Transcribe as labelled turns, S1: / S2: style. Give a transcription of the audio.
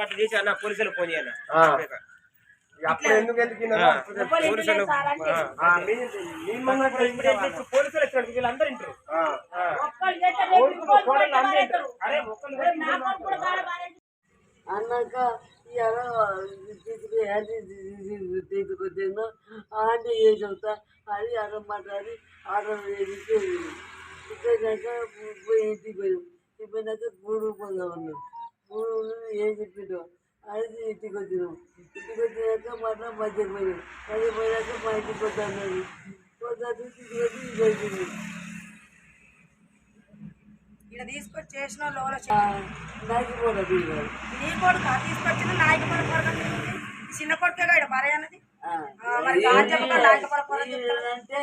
S1: అట్లా చేసి అన్న ఫోన్.
S2: అప్పుడు ఎందుకు.
S1: పోలీసులు ఇప్పుడు ఇప్పుడు వీళ్ళందరూ ఇంటారు. అరే ఒక్కళ్ళు
S3: అన్నాక తీసుకుని అది తీసుకొచ్చాను ఆంటీ ఏం చెబుతా అది అన్నం మాట్లాడి ఆర్డర్ చేసి ఇచ్చాక పోయి ఇంటికి పోయాం ఇంటికి పోయినాక గూడు పోదాం అన్నాం ఏం చెప్పిండు అది ఇంటికి వచ్చినాం ఇంటికి వచ్చినాక మళ్ళీ మధ్యకి పోయినాం మధ్య పోయినాక మా ఇంటికి వద్దన్నది వద్దు ఇంటికి వచ్చి ఇది అయిపోయింది
S4: ఇక్కడ తీసుకొచ్చి చేసిన లోల
S3: నాకు కూడా దిగారు
S4: నీ కొడుకు తీసుకొచ్చిన నాయక పడ చిన్న కొడుకే ఇక్కడ అన్నది? మరి
S3: అంటే